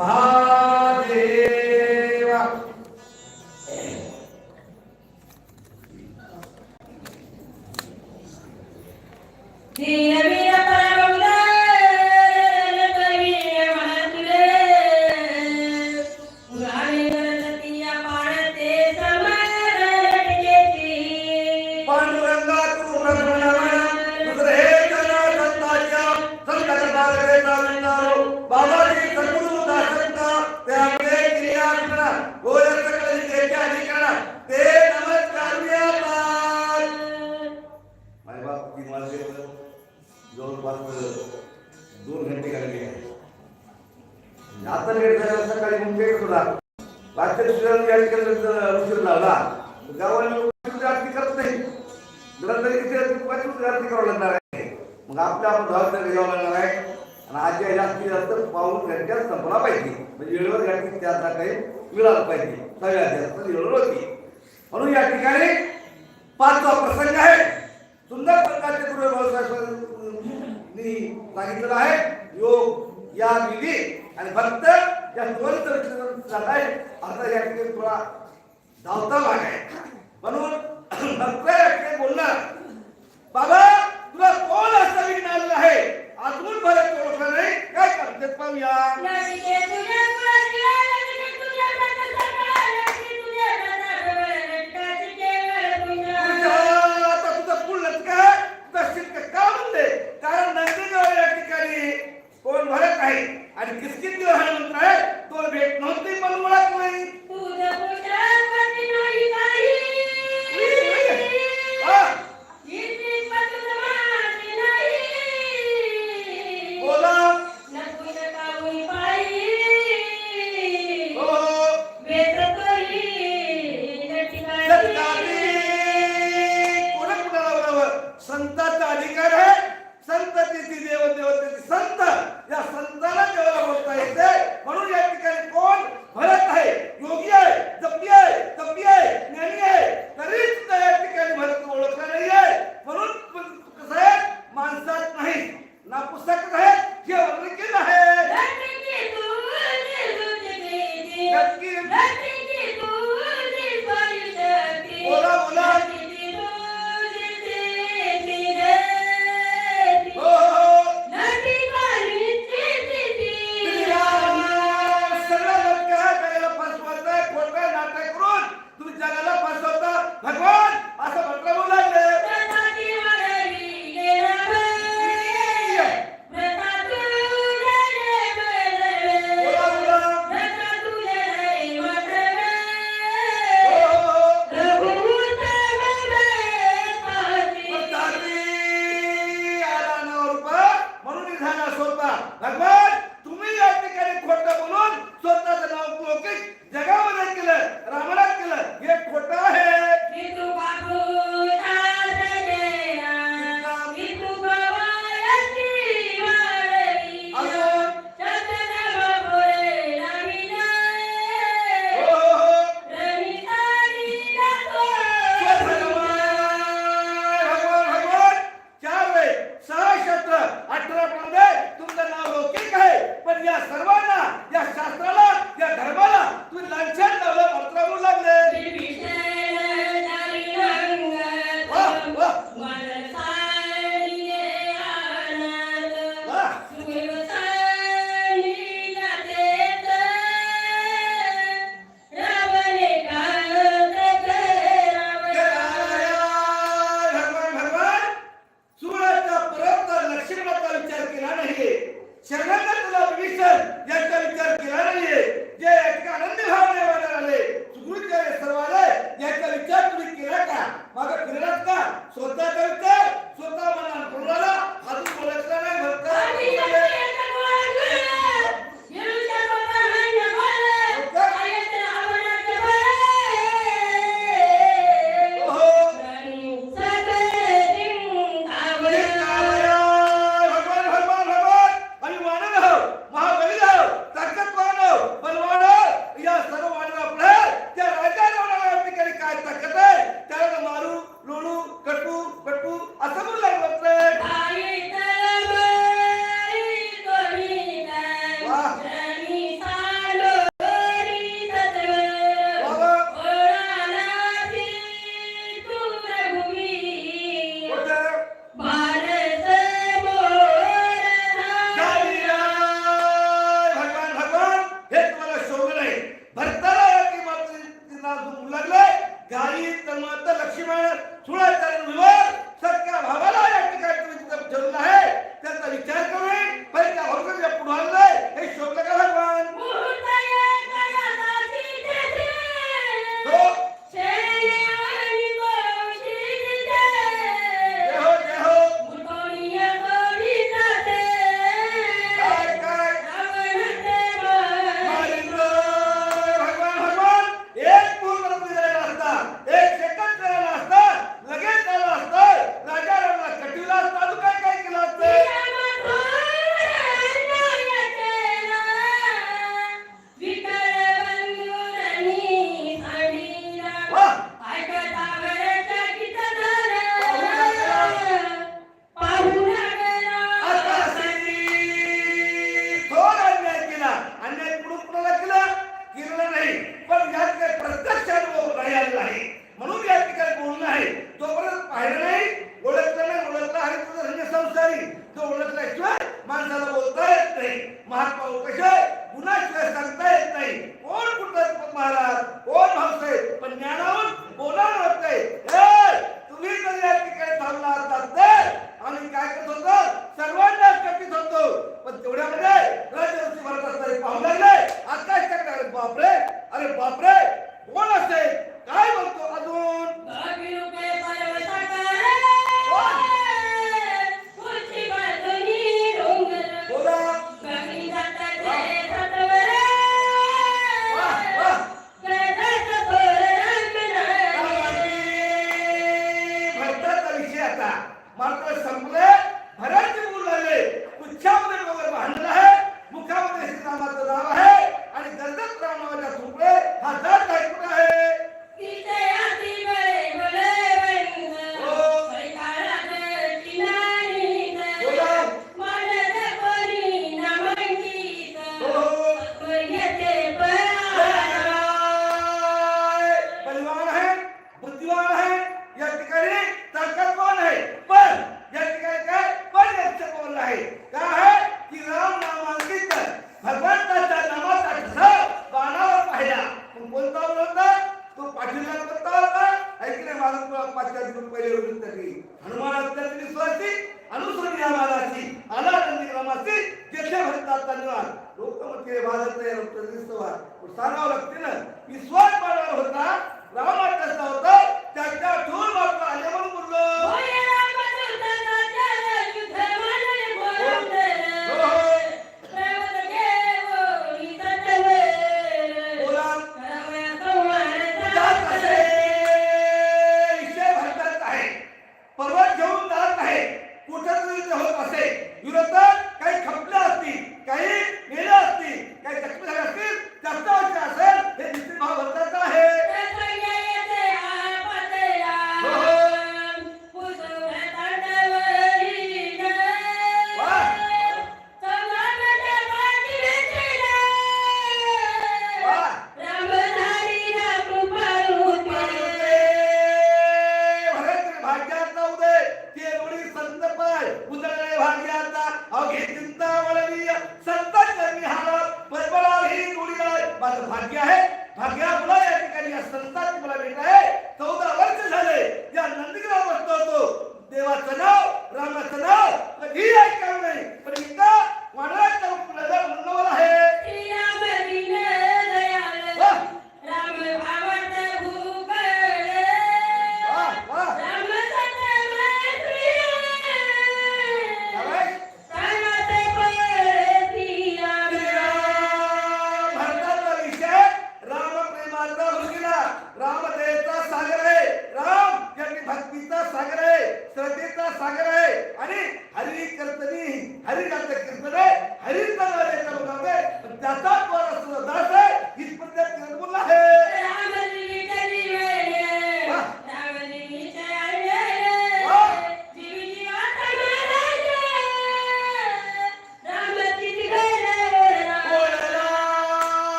மகா मग आपल्या आपण घ्यावं लागणार आहे. आणि आजच्या जास्तीत जास्त पाऊन घंट्यात संपला पाहिजे. म्हणजे वेळेवर घाटी त्याचा काही मिळालं पाहिजे. सगळ्यात जास्त वेळेवर होती. म्हणून या ठिकाणी पाचवा प्रसंग आहे. सुंदर प्रकारचे गुरु व्यवसायांनी सांगितलेलं आहे. योग या विधी आणि फक्त या त्वरित विश्लेषण झालं आहे आता या ठिकाणी थोडा धावता भाग आहे. म्हणून फक्त या ठिकाणी बोलणार. बाबा तुला कोण असं विघ्न आहे अजून बरं ओळखलं नाही काय करते पाहूया लक्ष्मीचे तुझ्या कुळातल्या, लक्ष्मी तुझ्या नातासारखा, लक्ष्मी तुझ्या नाताजवळ, रक्ताची केवळ तुझ्या. तुझ्या आता तुझं फुलच काय तुझं शिल्क का म्हणते कारण नंदीजवळ या ठिकाणी कोण भरत आहे आणि किसकित दिवस म्हणत आहे तो भेट नव्हती पण मुळात नाही salvar नाही. महात्मा कसे? गुणाशिवाय सांगता येत नाही. कोण कुठं महाराज? कोण भावसाहेब पण ज्ञानावर बोलायला होत तुम्ही जर या ठिकाणी थांबला असतात. आम्ही काय करत होतो? सर्वांना कटीत होतो. पण तेवढ्यामध्ये राजवंशी भरत असताना पाहू लागले. आकाश काय बापरे. अरे बापरे. कोण असेल? काय बोलतो अजून?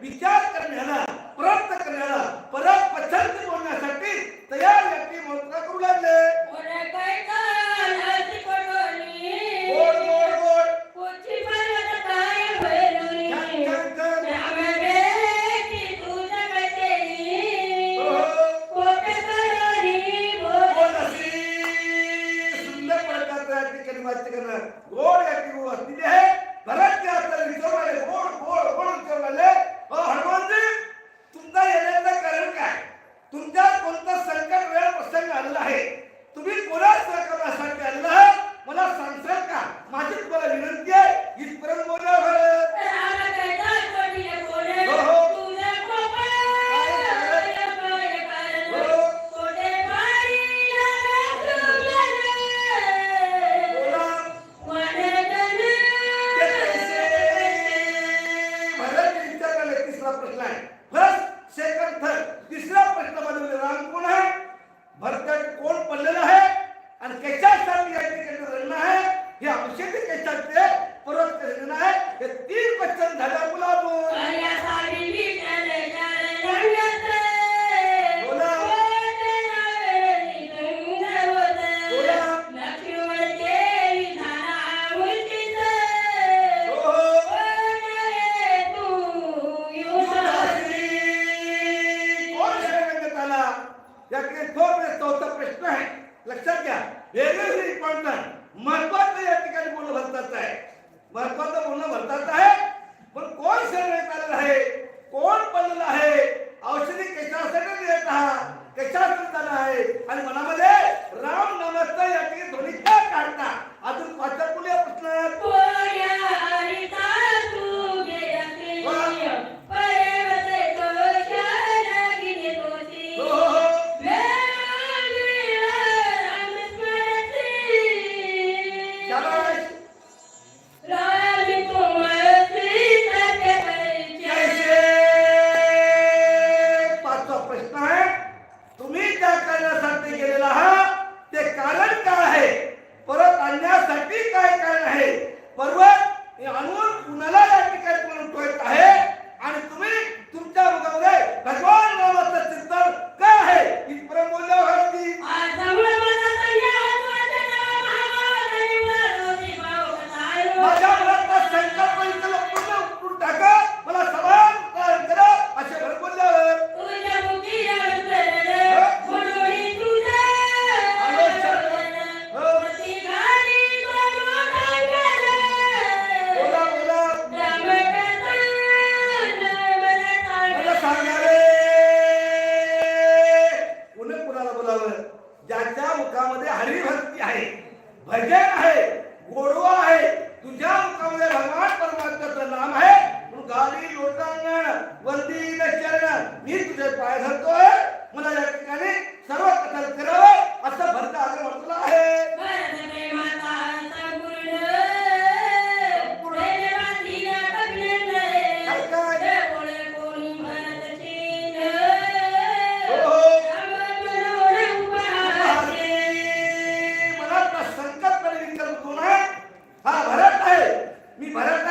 ವಿದ್ಯಾ मी भरत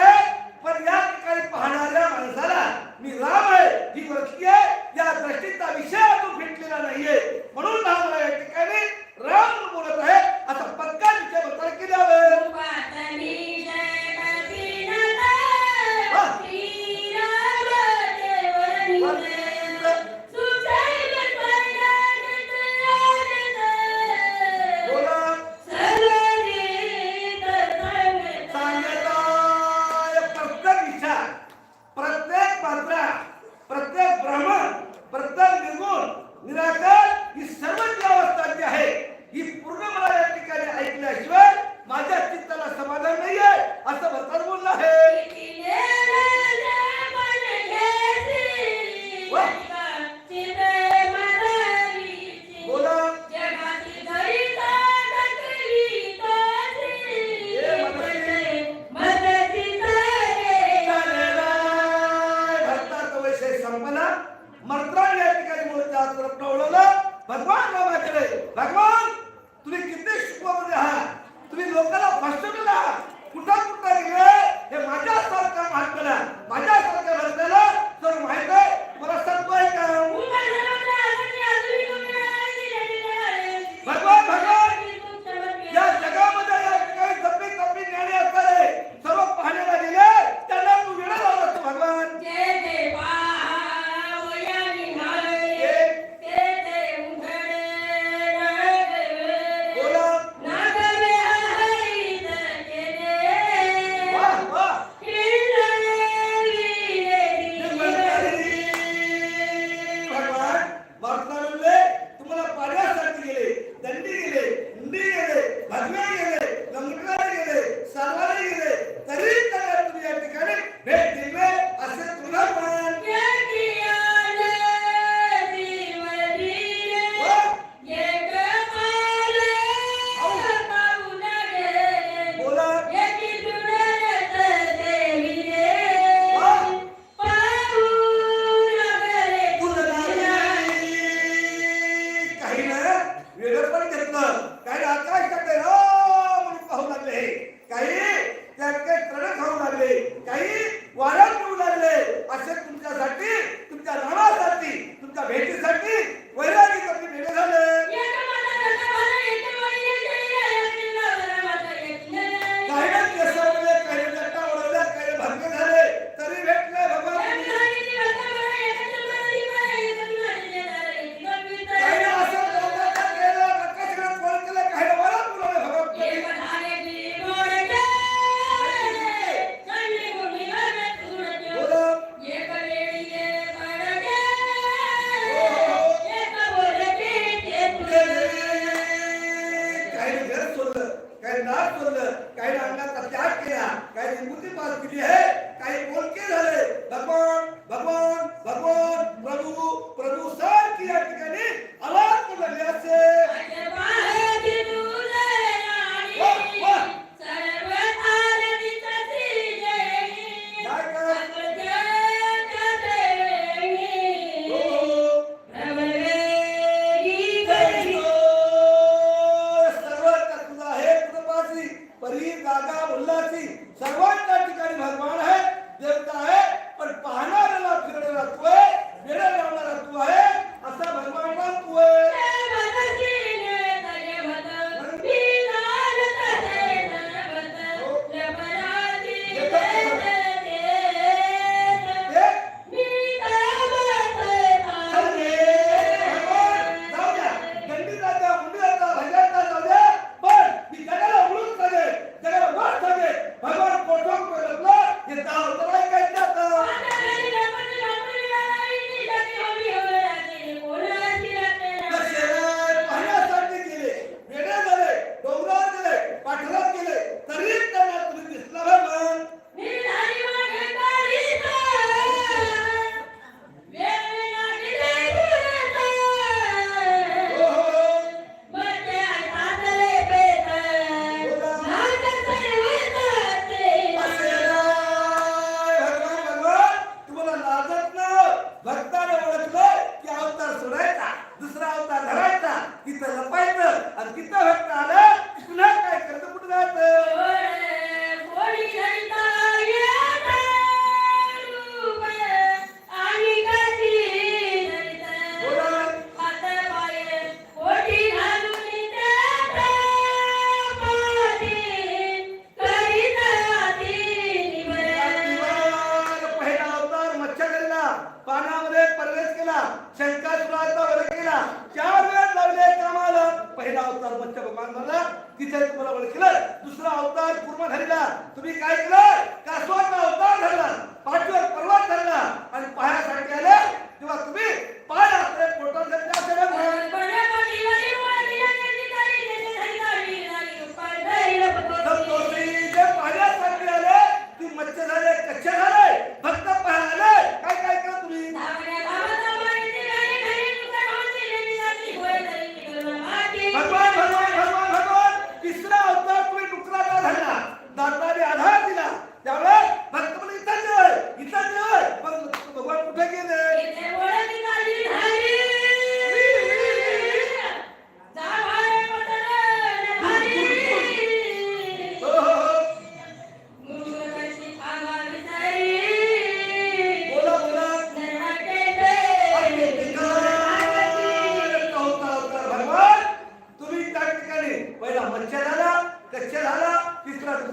చాలా తీసుకురాదు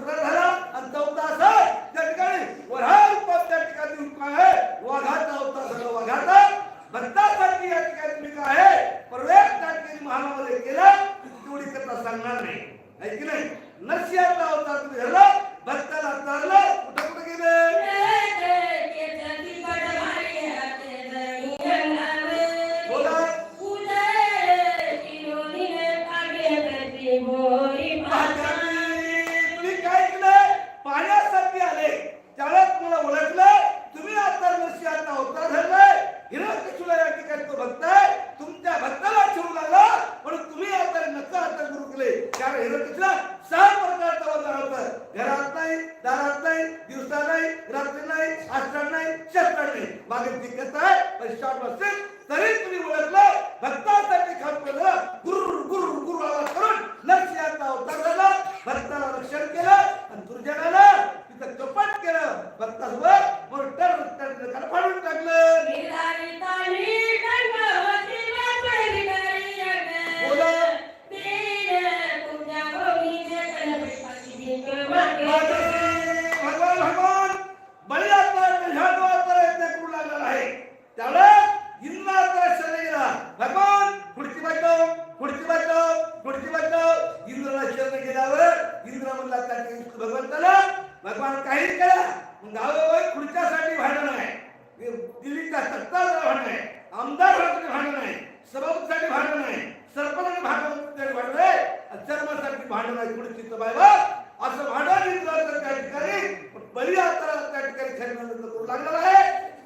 بطل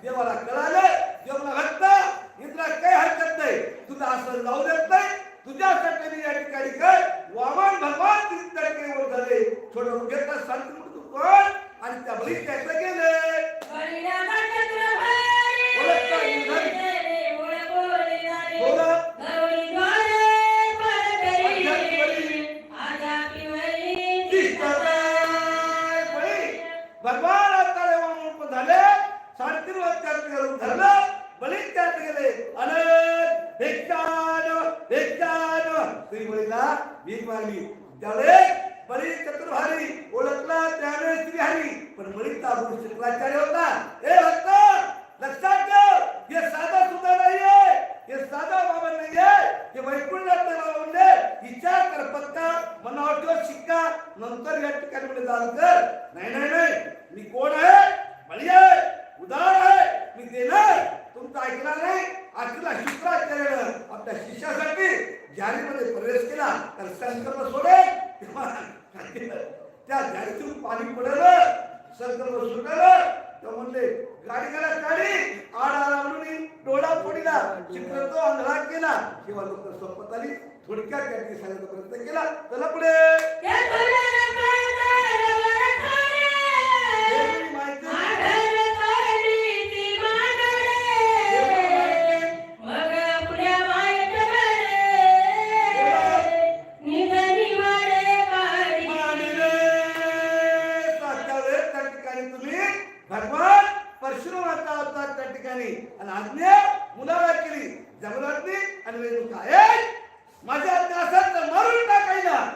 देवाला कळालं देवाला घटत इथला काही हरकत नाही. तुला असं लावू देत नाही. तुझ्यासाठी मी या ठिकाणी कर वामन भगवान तीन तडकेवर झाले. छोटा घेतला सांगतो कोण आणि त्या बळी त्याचं गेलं. भीक मागली. त्यावेळे बरी चतुर्भारी ओळखला त्यावेळेस श्रीहारी. पण बरीच ताबूड शुक्राचार्य होता. हे भक्त लक्षात ठेव हे साधा सुद्धा नाहीये. हे साधा बाबा नाहीये. हे वैकुंठात बाबा म्हणजे विचार कर पक्का मनावर ठेव शिक्का. नंतर या ठिकाणी जाल कर. नाही नाही नाही. मी कोण आहे? बळी आहे. उदार आहे. मी देणार. तुमचं ऐकणार नाही. आजला शुक्राचार्य आपल्या शिष्यासाठी जारीमध्ये प्रवेश केला तर संकल्प सोडे. त्या जारीतून पाणी पडलं संकल्प सुटलं. तर म्हणले गाडी गेला गाडी आड आडावून डोळा फोडिला. चित्र तो अंधळा केला. किंवा लोक स्वप्नात आली. थोडक्यात त्यांनी सांगायचा प्रयत्न केला. चला पुढे. लाडण्या मुलाला केली. जंगलातली आणि रेणुका एक माझ्या अभ्यासात मारून टाकायला.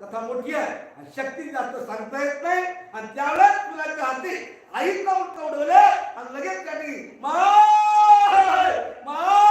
कथा मोठी आहे. आणि शक्ती जास्त सांगता येत नाही. आणि त्यावेळेस मुलाच्या हाती आईचा का उडवलं आणि लगेच त्या मा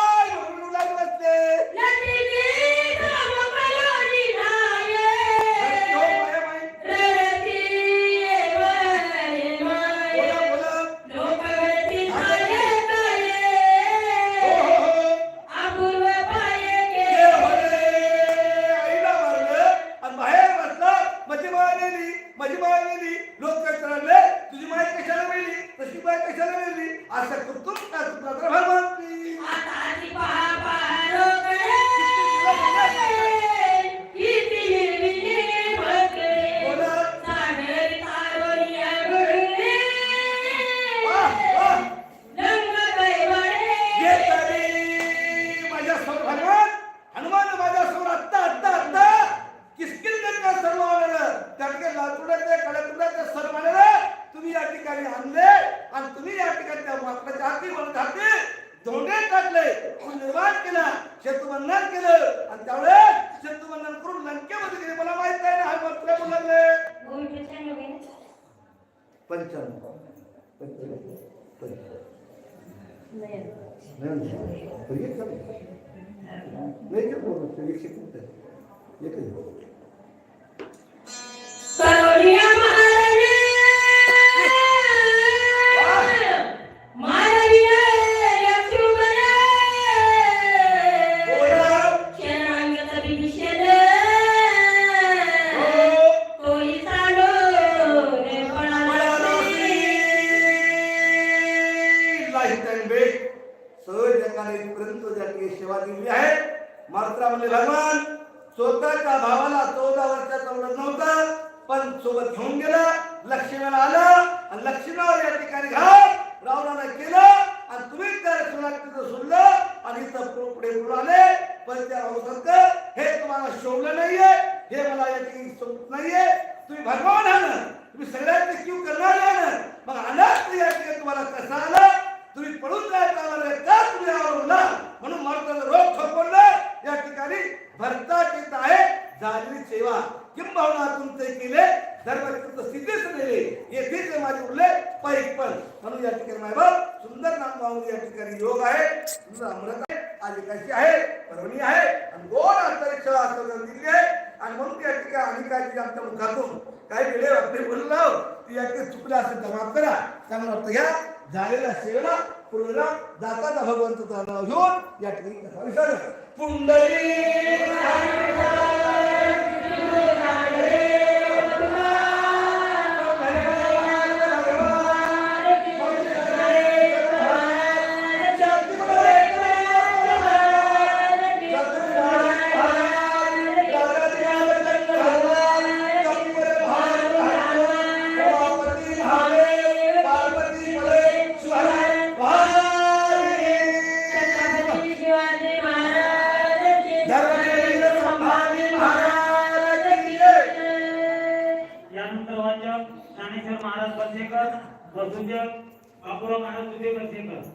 भारतरावने भगवान स्वतःच्या भावाला चौदा वर्षाचा उडत नव्हता पण सोबत घेऊन गेला लक्ष्मीला आलं आणि लक्ष्मीवर या ठिकाणी घात रावणाने केलं आणि तुम्ही त्या तिथं सोडलं आणि इथं पुढे आले पण त्या राऊसंत हे तुम्हाला शोभलं नाहीये हे मला या ठिकाणी शोभत नाहीये. तुम्ही भगवान आण तुम्ही सगळ्यात क्यू करणार आण मग अनाथ या ठिकाणी तुम्हाला कसं आलं? तुम्ही पळून काय चालणार का तुम्ही आवडला म्हणून मारताना रोग ठोकवलं या ठिकाणी भरता येत आहे. झालेली सेवा. किंबहुना तुमचे केले. धर्म स्थितीच नेले. येथेच माझे उरले. पैक पण. म्हणून या ठिकाणी मायबाप सुंदर नाम पाहून या ठिकाणी योग आहे. सुंदर अमृत आहे. आज एकादशी आहे. परवणी आहे. आणि गोड अंतरिक्ष असं दिली आहे. आणि म्हणून या ठिकाणी आणि काय आमच्या मुखातून? काही वेळे आपले बोललो ती या ठिकाणी चुकलं असेल तर माफ करा. चांगलं वाटतं. घ्या झालेला सेवेला पूर्णला जाताचा भगवंताचं नाव घेऊन या ठिकाणी कथा विचार पुंडली वाचक ज्ञानेश्वर महाराज बसेकर व